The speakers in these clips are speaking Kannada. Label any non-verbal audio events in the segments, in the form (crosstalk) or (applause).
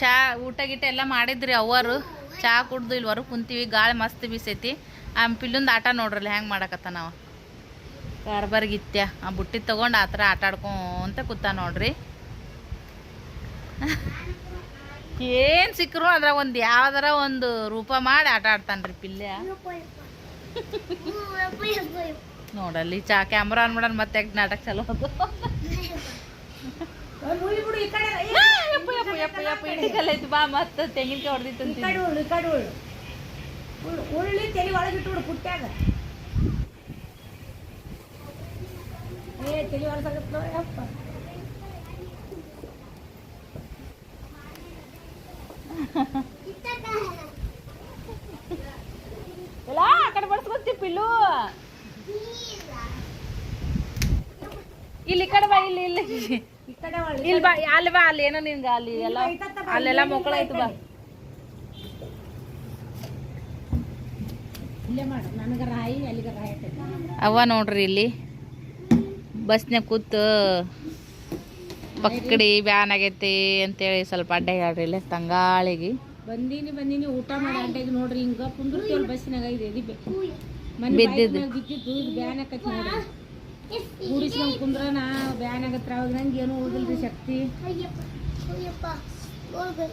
ಚಾ ಊಟ ಗೀಟ ಎಲ್ಲ ಮಾಡಿದ್ರಿ ಅವರು ಚಾ ಕುಡ್ದು ಇಲ್ಲಿ ಹೊರಗೆ ಕುಂತೀವಿ ಗಾಳಿ ಮಸ್ತ್ ಬೀಸೈತಿ. ಆ ಪಿಲ್ಲೊಂದು ಆಟ ನೋಡ್ರಲ್ಲ ಹೆಂಗೆ ಮಾಡಕತ್ತ ನಾವು? ಕಾರ್ಬಾರ್ಗಿತ್ಯ ಆ ಬುಟ್ಟಿ ತೊಗೊಂಡು ಆ ಥರ ಆಟ ಆಡ್ಕೊಂತ ಕೂತ ನೋಡ್ರಿ. ಏನು ಸಿಕ್ಕರು ಅದ್ರಾಗ ಒಂದು ಯಾವ್ದಾರ ಒಂದು ರೂಪ ಮಾಡಿ ಆಟ ಆಡ್ತಾನ್ರಿ ಪಿಲ್ಯ. (laughs) ನೋಡಲ್ಲಿ ಚಾ ಕ್ಯಾಮ್ರಾ ಆನ್ ಮಾಡೋಣ ಮತ್ತೆ ನಾಟಕ ಚಲೋ ಅದು (laughs) ಬಾ ಮತ್ತ ತೆಂಗಿನಕಾಯಿ ಹೊಡೆದಿತ್ತು ಕಡು ಉಳ್ಳು ಕಡೆ ಉಳ್ಳು ಉಳ್ಳು ತಲೆ ಒಳಗಿಟ್ಟು ಬಿಡು ಪುಟ್ಟ್ಯಾಗ ಏ ತಲೆ ಒಳಸಾಗತ್ತ ಯಪ್ಪ. ಎಲ್ಲ ಆ ಕಡೆ ಬಡ್ಸ್ಕೊತಿ ಪಿಲ್ಲು. ಇಲ್ಲಿ ಕಡೆ ಬಾ ಇಲ್ಲಿ ಇಲ್ಲಿ. ಇಲ್ಲಿ ಬಾ ಅಲ್ಲಿ ಬಾ ಅಲ್ಲಿ ಏನೋ ನಿನ್ಗ ಅಲ್ಲಿ ಎಲ್ಲ ಅಲ್ಲೆಲ್ಲ ಮಕ್ಕಳು ಐತು ಬಾ. ಅವ್ವ ನೋಡ್ರಿ ಇಲ್ಲಿ. ಬಸ್ನ್ಯಾಗ ಕೂತು ಪಕ್ಕಡಿ ಬ್ಯಾನ್ ಆಗೈತಿ ಅಂತೇಳಿ ಸ್ವಲ್ಪ ಅಡ್ಡಾಗಿ ಹೇಳ್ರಿ ಇಲ್ಲಿ ತಂಗಾಳಿಗೆ. ಬಂದೀನಿ ಬಂದೀನಿ ಊಟ ಮಾಡಿ ಅಡ್ಡಾಗಿ ನೋಡ್ರಿ ಹಿಂಗ ಕುಂದ್ರಿ ಬಸ್ನಾಗ ಇದೆ ಎದಿ ಬೆ- ಮನೆ ಬಿದ್ದಿದ್ದು. ಬಿದ್ದಿದ್ದು ಬ್ಯಾನ್ ಆಕೈತಿ ನೋಡ್ರಿ. ಕೂಡಿಸ್ಕೊಂಡ್ ಕುಂದ್ರ ನಾ ಬ್ಯಾನ್ ಆಗತ್ರ ಅವಾಗ ನಂಗೆ ಏನೂ ಶಕ್ತಿ.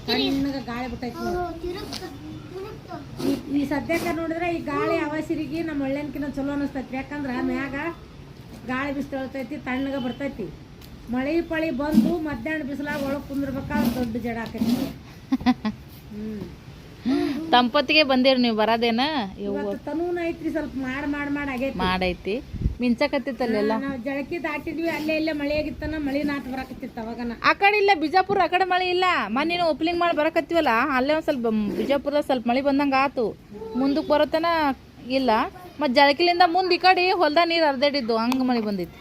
ಕಣ್ಣಗ ಗಾಳಿ ಬಿಟ್ಟೈತಿ ಈ- ಸದ್ಯಕ್ಕೆ ನೋಡಿದ್ರೆ ಈ ಗಾಳಿ ಅವಸಿರಿಗೆ ನಮ್ಮ ಒಳ್ಳೆನ್ಕಿನ ಚಲೋ ಅನಿಸ್ತೈತಿ ಯಾಕಂದ್ರೆ ಮ್ಯಾಗ ಗಾಳಿ ಬಿಸ್ತೈತಿ ತಣ್ಣಗೆ ಬರ್ತೈತಿ. ಮಳೆ ಪಳಿ ಬಂದು ಮಧ್ಯಾಹ್ನ ಬಿಸಿಲಾಗ ಒಳಗೆ ಕುಂದಿರ್ಬೇಕಾದ್ರೆ ದೊಡ್ಡ ಜಡ ಆಕೈತಿ. ನೋಡ್ರಿ. ತಂಪತ್ತಿಗೆ ಬಂದಿರಿ ನೀವು ಬರೋದೇನ? ತನೂನ ಐತ್ರಿ ಸ್ವಲ್ಪ ಮಾಡ್ ಮಾಡ್ ಮಾಡ್ ಆಗೈತಿ. ಮಾಡೈತಿ. ಮಿಂಚಕತ್ತಿತ್ತಲ್ಲೆಲ್ಲ? ನಾವು ಜಳಕಿ ದಾಟಿದ್ವಿ ಅಲ್ಲೇ ಇಲ್ಲೇ ಮಳೆ ಆಗಿತ್ತನ ಮಳಿ ನಾಟ್ ಬರಕತ್ತಿತ್ತು ಅವಾಗನ. ಆ ಕಡೆ ಇಲ್ಲ ಬಿಜಾಪುರ ಆ ಕಡೆ ಮಳೆ ಇಲ್ಲ. ಮನೇನು ಓಪನಿಂಗ್ ಮಾಡಿ ಬರಕತ್ತಿವಲ್ಲ ಅಲ್ಲೇ ಒಂದು ಸ್ವಲ್ಪ ಬಿಜಾಪುರದ ಸ್ವಲ್ಪ ಮಳೆ ಬಂದಂಗೆ ಆತು. ಮುಂದಕ್ಕೆ ಬರೋತನ ಇಲ್ಲ. ಮತ್ತು ಜಳಕಿಲಿಂದ ಮುಂದೆ ಈ ಕಡೆ ಹೊಲ್ದ ನೀರು ಹರಿದಾಡಿದ್ದು ಹಂಗೆ ಮಳೆ ಬಂದಿತ್ತು.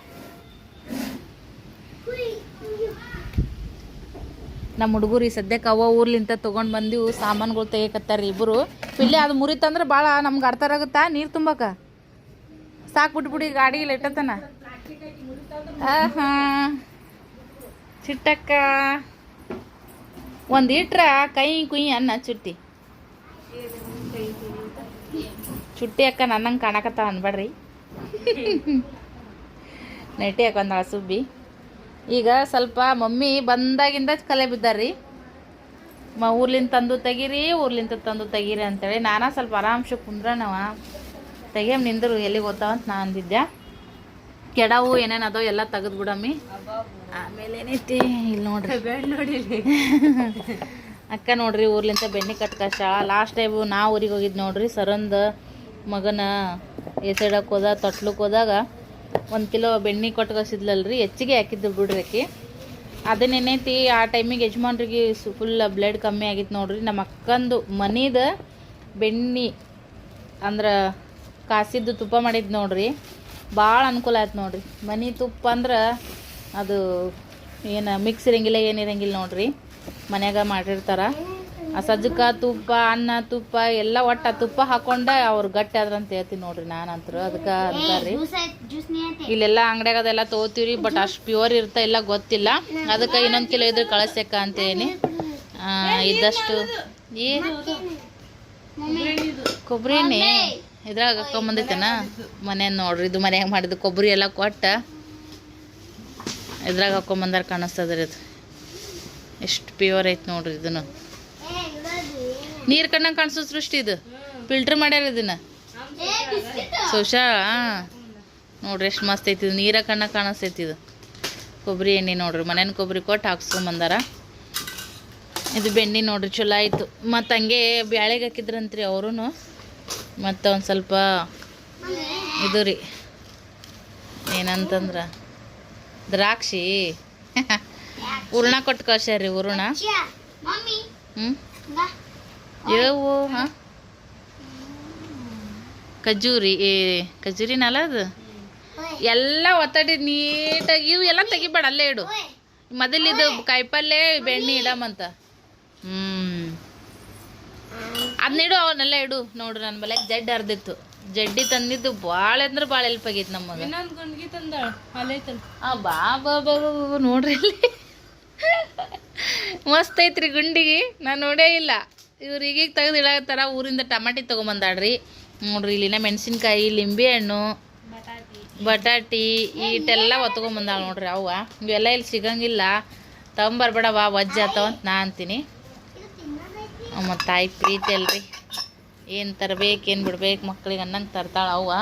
ನಮ್ಮ ಹುಡುಗರು ಈ ಸದ್ಯಕ್ಕೆ ಅವ ಊರ್ಲಿಂತ ತೊಗೊಂಡು ಬಂದಿವು ಸಾಮಾನುಗಳು ತೆಗಿಯಕತ್ತಾರ ಇಬ್ಬರು ಪಿಲ್ಲೆ ಅದು ಮುರಿತಂದ್ರೆ ಭಾಳ ನಮ್ಗೆ ಅರ್ಥ ಆಗುತ್ತಾ? ನೀರು ತುಂಬಕ? ಸಾಕು ಬಿಟ್ಬಿಡಿ ಗಾಡಿ ಇಟ್ಟತನ? ಹಾಂ ಚಿಟ್ಟಕ್ಕ. ಒಂದು ಇಟ್ರ ಕೈ, ಕುಯ್ ಅನ್ನ ಚುಟ್ಟಿ. ಚುಟ್ಟಿ ಅಕ್ಕ ನನ್ನಂಗೆ ಕಾಣಕತ್ತಾವ ಅನ್ಬೇಡ್ರಿ. ನೆಟ್ಟಿ ಹಾಕೊಂಡಾಳ ಸುಬ್ಬಿ ಈಗ ಸ್ವಲ್ಪ ಮಮ್ಮಿ ಬಂದಾಗಿಂದ ಕಲೆ ಬಿದ್ದಾರ್ರಿ. ಮ ಊರ್ಲಿಂದ ತಂದು ತೆಗೀರಿ, ಊರ್ಲಿಂದ ತಂದು ತೆಗೀರಿ ಅಂತೇಳಿ ನಾನಾ ಸ್ವಲ್ಪ ಆರಾಮ್ಸೆ ಕುಂದ್ರನವ. ತೆಗಿಯಮ್ ನಿಂದರು, ಎಲ್ಲಿಗೆ ಹೋಗ್ತಾವಂತ ನಾ ಅಂದಿದ್ದೆ. ಕೆಡವು ಏನೇನು ಅದೋ ಎಲ್ಲ ತೆಗೆದು ಬಿಡಮ್ಮಿ. ಆಮೇಲೆ ಏನೈತಿ? ಇಲ್ಲಿ ನೋಡ್ರಿ. (laughs) ಅಕ್ಕ ನೋಡ್ರಿ ಊರ್ಲಿಂದ ಬೆಣ್ಣೆ ಕಟ್ಕಶ ಲಾಸ್ಟ್ ಟೈಮು ನಾ ಊರಿಗೆ ಹೋಗಿದ್ದು ನೋಡ್ರಿ, ಸರಂದ ಮಗನ ಎಸೆಡಕ್ಕೆ ಹೋದ ತೊಟ್ಲಕ್ಕೆ ಹೋದಾಗ ಒಂದು ಕಿಲೋ ಬೆಣ್ಣೆ ಕೊಟ್ಟು ಕೊಟ್ಕಸಿದ್ಲಲ್ರಿ ಹೆಚ್ಚಿಗೆ ಹಾಕಿದ್ದು ಬಿಡ್ರಿ ಆಕಿ. ಅದನ್ನೇನೈತಿ ಆ ಟೈಮಿಗೆ ಯಜಮಾನ್ರಿಗೆ ಫುಲ್ ಬ್ಲಡ್ ಕಮ್ಮಿ ಆಗಿತ್ತು ನೋಡ್ರಿ. ನಮ್ಮ ಅಕ್ಕಂದು ಮನಿದ ಬೆಣ್ಣೆ ಅಂದ್ರೆ ಕಾಸಿದ್ದು ತುಪ್ಪ ಮಾಡಿದ್ದು ನೋಡ್ರಿ. ಭಾಳ ಅನುಕೂಲ ಆಯ್ತು ನೋಡ್ರಿ. ಮನೆ ತುಪ್ಪ ಅಂದ್ರೆ ಅದು ಏನು ಮಿಕ್ಸ್ ಇರಂಗಿಲ್ಲ ಏನಿರಂಗಿಲ್ಲ ನೋಡ್ರಿ. ಮನ್ಯಾಗ ಮಾಡಿರ್ತಾರ. ಆ ಸಜ್ಜಕ ತುಪ್ಪ, ಅನ್ನ ತುಪ್ಪ, ಎಲ್ಲ ಒಟ್ಟ ತುಪ್ಪ ಹಾಕೊಂಡ ಅವ್ರು ಗಟ್ಟಿ ಆದ್ರ ಅಂತ ಹೇಳ್ತೀನಿ ನೋಡ್ರಿ ನಾನಂತರ. ಅದಕ್ಕೆ ಅಂತಾರ್ರಿ. ಇಲ್ಲೆಲ್ಲ ಅಂಗಡಿಯಾಗ ಅದೆಲ್ಲ ತೊಗೋತೀವ್ರಿ ಬಟ್ ಅಷ್ಟು ಪ್ಯೂರ್ ಇರ್ತಾ ಇಲ್ಲ, ಗೊತ್ತಿಲ್ಲ. ಅದಕ್ಕೆ ಇನ್ನೊಂದು ಕಿಲೋ ಇದ್ರೆ ಕಳಿಸ್ಬೇಕ ಅಂತೇನಿ ಇದ್ದಷ್ಟು. ಈ ಕೊಬ್ಬರಿ ಇದ್ರಾಗ ಹಾಕೊಂಬಂದೈತೇನ? ಮನೆ ನೋಡ್ರಿ, ಇದು ಮನ್ಯಾಗ ಮಾಡಿದ್ದು ಕೊಬ್ಬರಿ ಎಲ್ಲ ಕೊಟ್ಟ. ಇದ್ರಾಗ ಹಾಕೊಂಬಂದಾರ ಕಾಣಿಸ್ತದ್ರಿ ಇದು. ಎಷ್ಟು ಪ್ಯೂರ್ ಐತೆ ನೋಡ್ರಿ ಇದನ್ನು. ನೀರು ಕಣ್ಣಂಗೆ ಕಾಣಿಸೋ ಸೃಷ್ಟಿ ಇದು. ಫಿಲ್ಟರ್ ಮಾಡ್ಯಾರ ಇದನ್ನ. ಸುಶಾ ನೋಡ್ರಿ ಎಷ್ಟು ಮಸ್ತ್ ಐತಿ ಇದು. ನೀರ ಕಣ್ಣ ಕಾಣಿಸ್ತೈತಿ ಇದು. ಕೊಬ್ಬರಿ ಎಣ್ಣೆ ನೋಡ್ರಿ. ಮನೇನ ಕೊಬ್ಬರಿ ಕೊಟ್ಟು ಹಾಕ್ಸ್ಕೊಂಬಂದಾರ ಇದು ಬೆಣ್ಣೆ ನೋಡ್ರಿ ಚಲೋ ಆಯಿತು. ಮತ್ತು ಹಂಗೆ ಬ್ಯಾಳೆಗೆ ಹಾಕಿದ್ರಂತ್ರಿ ಅವರು ಮತ್ತು ಒಂದು ಸ್ವಲ್ಪ ಇದು ರೀ. ಏನಂತಂದ್ರೆ? ದ್ರಾಕ್ಷಿ. (laughs) ಹೂರಣ ಕೊಟ್ಟು ಕಳ್ಸ್ಯಾರ ರೀ ಹ್ಮ್? ಹ್ಞೂ ಏವು ಹಾಂ ಖಜೂರಿ ಏ ಖಜೂರಿನಲ್ಲ ಅದು? ಎಲ್ಲ ಒತ್ತಡಿ ನೀಟಾಗಿ ಇವು ಎಲ್ಲ ತೆಗಿಬೇಡ ಅಲ್ಲೇ ಇಡು. ಮೊದಲಿದು ಕಾಯಿಪಲ್ಲೆ ಬೆಣ್ಣೆ ಇಡಮಂತ ಹ್ಞೂ ಅದನ್ನ ಇಡು ಅವನ್ನೆಲ್ಲ ಇಡು. ನೋಡ್ರಿ ನನ್ನ ಮೇಲೆ ಜಡ್ಡು ಅರ್ದಿತ್ತು ಜಡ್ಡಿ ತಂದಿದ್ದು ಭಾಳ ಅಂದ್ರೆ ಭಾಳ ಹೆಲ್ಪ್ ಆಗೈತೆ ನಮ್ಮ ಆ ಬಾ ಬಾ ಬಾ ಬಾ ಬಾ, ನೋಡ್ರಿ ಇಲ್ಲಿ ಮಸ್ತ್ ಐತ್ರಿ ಗುಂಡಿಗೆ ನಾನು ನೋಡೇ ಇಲ್ಲ. ಇವ್ರು ಈಗೀಗ ತೆಗೆದು ಇಳಾಗತ್ತಾರ ಊರಿಂದ ಟಮಾಟಿ ತೊಗೊಂಬಂದಾಳ್ರಿ. ನೋಡ್ರಿ ಇಲ್ಲಿನ ಮೆಣಸಿನ್ಕಾಯಿ ಲಿಂಬೆ ಹಣ್ಣು ಬಟಾಟಿ ಈಟೆಲ್ಲ ಒತ್ಕೊಂಬಂದಾಳ ನೋಡ್ರಿ ಅವ ಇವೆಲ್ಲ ಇಲ್ಲಿ ಸಿಗಂಗಿಲ್ಲ. ತಗೊಂಬರ್ಬೇಡವ ವಜ್ಜ ಅಂತ ನಾ ಅಂತೀನಿ. ಮತ್ತು ತಾಯಿ ಪ್ರೀತಿ ಅಲ್ರಿ. ಏನು ತರ್ಬೇಕು ಏನು ಬಿಡ್ಬೇಕು ಮಕ್ಳಿಗೆ ಅನ್ನಂಗೆ ತರ್ತಾಳ ಅವ್ವ.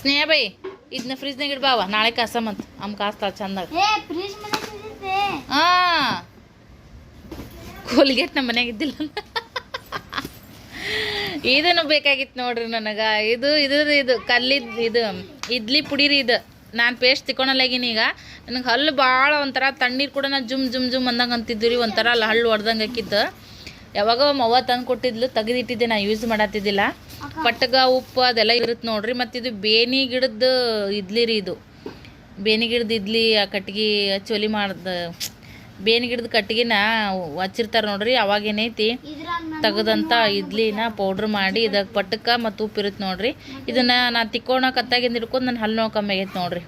ಸ್ನೇಹ ಬೈ ಇದನ್ನ ಫ್ರಿಜ್ನಾಗ ಇಡ್ಬಾವ ನಾಳೆ ಕಾಸಮಂತ ಅಮ್ಮ ಕಾಸ್ತಾಳ ಚಂದಾಗ. ಹಾ. ಕೋಲ್ಗೇಟ್ ನಮ್ಮ ಮನೆಯಾಗ ಇದ್ದಿಲ್ಲ. ಇದನ್ನು ಬೇಕಾಗಿತ್ತು ನೋಡ್ರಿ ನನಗೆ. ಇದು ಇದು ಇದು, ಕಲ್ಲಿದ್ ಇದು, ಇಡ್ಲಿ ಪುಡಿ ರೀ ಇದು. ನಾನು ಪೇಸ್ಟ್ ತಿಕ್ಕೊಳಲಾಗಿನಿ ಈಗ. ನನಗೆ ಹಲ್ಲು ಭಾಳ ಒಂಥರ, ತಣ್ಣೀರು ಕೂಡ ನಾನು ಜುಮ್ ಜುಮ್ ಜುಮ್ ಅಂದಂಗೆ ಅಂತಿದ್ದು ರೀ ಒಂಥರ ಅಲ್ಲಿ ಹಲ್ಲು ಹೊಡ್ದಂಗೆ ಹಾಕಿದ್ದು. ಯಾವಾಗ ಮವ್ವ ತಂದು ಕೊಟ್ಟಿದ್ಲು, ತೆಗೆದಿಟ್ಟಿದ್ದೆ, ನಾ ಯೂಸ್ ಮಾಡತ್ತಿದ್ದಿಲ್ಲ ಪಟ್ಟಗ ಉಪ್ಪು, ಅದೆಲ್ಲ ಇರುತ್ತೆ ನೋಡ್ರಿ. ಮತ್ತು ಇದು ಬೇನಿ ಗಿಡದ ಇದ್ಲಿ ರೀ ಇದು. ಬೇನಿ ಗಿಡದ ಇಡ್ಲಿ, ಆ ಕಟ್ಗೆ ಚೊಲಿ ಮಾಡ್ದ ಬೇನಿ ಗಿಡದ ಕಟ್ಟಿಗೆನ ಹಚ್ಚಿರ್ತಾರೆ ನೋಡ್ರಿ ಅವಾಗ ಏನೈತಿ ತೆಗೆದಂಥ ಇಡ್ಲಿನ ಪೌಡ್ರ್ ಮಾಡಿ ಇದಕ್ಕೆ ಪಟ್ಟಕ್ಕೆ ಮತ್ತು ಉಪ್ಪು ಇರುತ್ತೆ ನೋಡ್ರಿ. ಇದನ್ನ ನಾ ತಿಕ್ಕೋಣ ಕತ್ತಾಗಿಂದ ಹಿಡ್ಕೊಂಡು ನನ್ನ ಹಲ್ಲು ನೋವು ಕಮ್ಮಿ ಆಗೈತೆ ನೋಡ್ರಿ.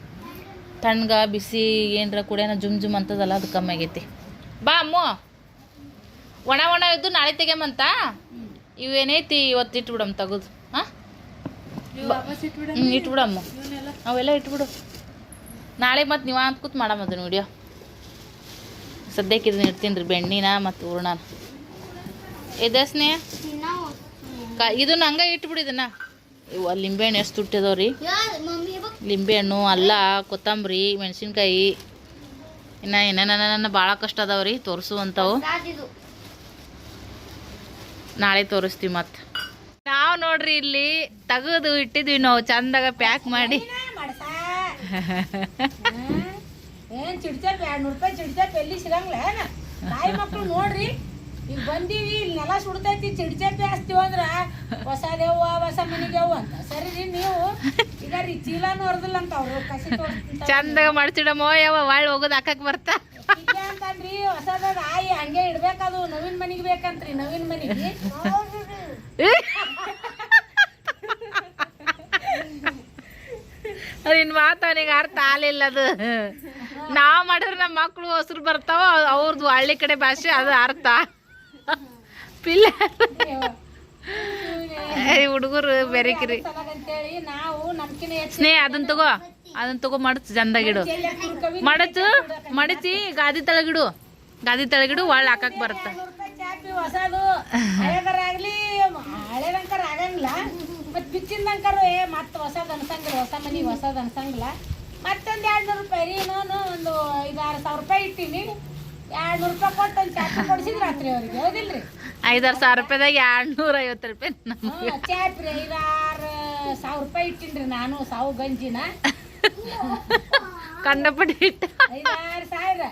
ತಣ್ಣಗ ಬಿಸಿ, ಏನರ ಕುಡಿಯೋಣ ಜುಮ್ ಜುಮ್ ಅಂತದಲ್ಲ, ಅದು ಕಮ್ಮಿ ಆಗೈತಿ. ಬಾ ಅಮ್ಮ. ಒಣ ಒಣ ಇದ್ದು ನಾಳೆ ತೆಗೆಮಂತ ಇವೇನೈತಿ ಇವತ್ತು ಇಟ್ಬಿಡಮ್ಮ ತೆಗೆದು. ಹಾಂ? ಇಟ್ಬಿಡಮ್ಮ. ಅವೆಲ್ಲ ಇಟ್ಬಿಡು. ನಾಳೆ ಮತ್ತು ನೀವು ಅಂತ ಕೂತ್ ಮಾಡಮ್ಮ ಅದನ್ನ ವಿಡಿಯೋ. ಸದ್ಯಕ್ಕೆ ಇದನ್ನ ಇಡ್ತೀನಿ ರೀ ಬೆಣ್ಣಿನ ಮತ್ತು ಹೂರ್ಣನ. ಇದೆ ಕ ಇದನ್ನ ಹಂಗ ಇಟ್ಬಿಡಿ ಇದನ್ನ. ಲಿಂಬೆ ಹಣ್ಣು ಎಷ್ಟು ತುಟ್ಟಿದಾವ ರೀ ಲಿಂಬೆಹಣ್ಣು ಅಲ್ಲ ಕೊತ್ತಂಬರಿ ಮೆಣಸಿನ್ಕಾಯಿ. ಇನ್ನ ಏನೇನ ಭಾಳ ಕಷ್ಟ ಅದಾವ ರೀ ತೋರಿಸುವಂಥವು ನಾಳೆ ತೋರಿಸ್ತೀವಿ ಮತ್ತೆ. ನಾವು ನೋಡ್ರಿ ಇಲ್ಲಿ ತೆಗೆದು ಇಟ್ಟಿದ್ವಿ ನಾವು ಚಂದಾಗ ಪ್ಯಾಕ್ ಮಾಡಿ. (laughs) ಏನ್ ಚಿಡ್ಚಾಪ್ ಎರಡ್ ನೂರ್ ರೂಪಾಯಿ ಚಿಡ್ಚಾಪ್ ಎಲ್ಲಿ ಸಿಗಂಗಿಲ್ಲ ಏನ? ತಾಯಿ ಮಕ್ಳು ನೋಡ್ರಿ ಈಗ ಬಂದೀವಿ ಇಲ್ಲಿ ನೆಲ ಸುಡ್ತೈತಿ ಚಿಡ್ಚಾಪಿ ಹಚ್ತೀವಿ ಅಂದ್ರ ಹೊಸದೇವ್ವ ಹೊಸ ಮನಿಗೆವ್ವ ಅಂತ. ಸರಿ ರೀ ನೀವು ಈಗ ರೀ ಚೀಲಾನು ಹೊರದಿಲ್ಲ ಅಂತ ಅವ್ರು ಕಸಿ ಚಂದ ಮಾಡ್ಸಿಡಮ್ಮ ಯಾವ ಒಳ್ಳೆ ಹೋಗೋದು ಹಾಕಕ್ ಬರ್ತಾ? ಅಂತಂದ್ರಿ ಹೊಸದ ಆಯಿ ಹಂಗೆ ಇಡ್ಬೇಕದು ನವೀನ್ ಮನಿಗೆ ಬೇಕಂತ್ರಿ ನವೀನ್ ಮನಿಗೆ. ನಿನ್ನ ಮಾತು ಅವನಿಗೆ ಅರ್ಥ ಆಗಲಿಲ್ಲ ಅದು. ನಾವು ಮಾಡಿದ್ರೆ ನಮ್ಮ ಮಕ್ಕಳು ಹೊಸರು ಬರ್ತಾವ ಅವ್ರದ್ದು ಹಳ್ಳಿ ಕಡೆ ಭಾಷೆ, ಅದು ಅರ್ಥ. ಪಿಲ್ಲ ಹುಡುಗರು ಬೆರಿಕಿರಿ ಸ್ನೇಹ ಅದನ್ನ ತಗೋ. ಅದನ್ನ ತಗೋ ಮಡಚು ಚಂದಾಗಿಡು ಮಡಚು, ಮಡಚಿ, ಗಾದಿ ತಳಗಿಡು ಗಾದಿ ತಳಗಿಡು ಒಳ್ಳೆ ಹಾಕಕ್ ಬರುತ್ತೆ. ಆಗಂಗಿಲ್ಲ ಬಿಚ್ಚಿಂದಂಕರು ಏ ಮತ್ ಹೊಸದ್ ಅನ್ಸಂಗಿಲ್ಲ ಹೊಸ ಮನೆ ಹೊಸದ್ ಅನ್ಸಂಗಿಲ್ಲ. ಮತ್ತೊಂದು ಎರಡು ನೂರು ರೂಪಾಯಿ ರೀ ನಾನು ಒಂದು ಐದಾರು ಸಾವಿರ ರೂಪಾಯಿ ಇಟ್ಟೀನಿ. ಎರಡು ನೂರು ರೂಪಾಯಿ ಕೊಟ್ಟು ಒಂದು ಚಾಪಿ ಕೊಡಿಸಿದ್ರೆ ರಾತ್ರಿ ಅವ್ರಿಗೆ ಹೌದಿಲ್ರಿ? ಐದಾರು ಸಾವಿರ ರೂಪಾಯಿದಾಗ ಎರಡು ನೂರ ಐವತ್ತು ರೂಪಾಯಿ ಚಾಪಿ ರೀ ಐದಾರು ಸಾವಿರ ರೂಪಾಯಿ ಇಟ್ಟಿನ್ರಿ ನಾನು ಸಾವು ಗಂಜಿನ. ಕಂಡಪಟ್ಟಿ ಇಟ್ಟ. ಐದಾರು ಸಾವಿರ.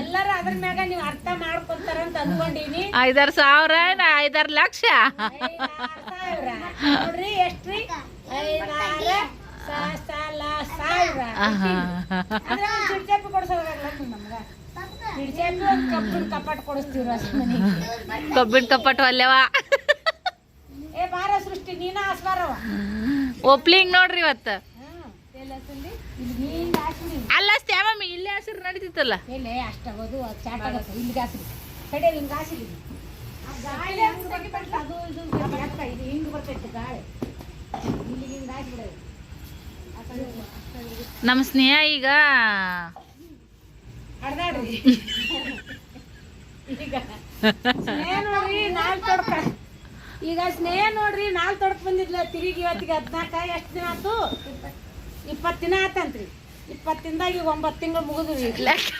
ಎಲ್ಲರೂ ಅದ್ರ ಮ್ಯಾಗ ನೀವು ಅರ್ಥ ಮಾಡ್ಕೊಂತಾರ ಅಂತ ಅನ್ಕೊಂಡೀನಿ ಐದಾರು ಸಾವಿರ ಐದಾರು ಲಕ್ಷ? ನೋಡ್ರಿ ಎಷ್ಟ್ರಿ? ಐದಾರು ಸಾಲ ಸಾವಿರ. ಅಂದ್ರೆ ಒಂದ್ ಚಿಡ್ಚಾಪಿ ಕೊಡ್ಸೋದಾಗಲ್ಲ ನಮ್ಗ? ಚಿಡ್ಚಾಪಿ ಒಂದ್ ಕಬ್ಬಿನ ಕಪಾಟ್ ಅಲ್ಲೇವ ಏ ಬಾರ ಸೃಷ್ಟಿ ನೀನ ಒಪ್ಲಿಂಗ್ ನೋಡ್ರಿ ಇವತ್ತು. ಇಲ್ಲಿ ಅಲ್ಲ ಸ್ಟ್ಯಾಮಮ್ಮಿ ಇಲ್ಲೇ ಹಸಿರು ನಡೀತಿತ್ತಲ್ಲ. ಅಷ್ಟಾಗೋದು ಅದು ಚಾಟ್ ಆಗತ್ತೆ. ಇಲ್ಲಿಗೆ ಹಾಸ್ರಿ. ಕಡೆ ಹಿಂಗೆ ಹಾಸಿರಿ. ಗಾಳಿ ಹೆಂಗ್ ಅದು ಇದು ಲೆಕ್ಕ ಇದು ಹಿಂಗ್ ಬರ್ತೈತೆ ಗಾಳಿ. ಇಲ್ಲಿಗೆ ಹಿಂಗ ಹಾಸ್ಬಿಡೋದು. ನಮ್ಮ ಸ್ನೇಹ ಈಗ ಈಗ ಸ್ನೇಹ ನೋಡ್ರಿ ನಾಲ್ ತೊಡಕ್. ಈಗ ಸ್ನೇಹ ನೋಡ್ರಿ ನಾಲ್ ತೊಡ್ಕ ಬಂದಿದ್ಲ. ತಿರುಗಿ ಇವತ್ತಿಗೆ ಹದ್ನಾಲ್ಕ ಎಷ್ಟು ದಿನ ಆತು ಇಪ್ಪತ್ತು ದಿನ ಆತಂತ್ರಿ. ಇಪ್ಪತ್ತು ದಿನದಾಗ ಈಗ ಒಂಬತ್ತು ತಿಂಗಳು ಮುಗಿದ್ರಿ ಲೆಕ್ಕ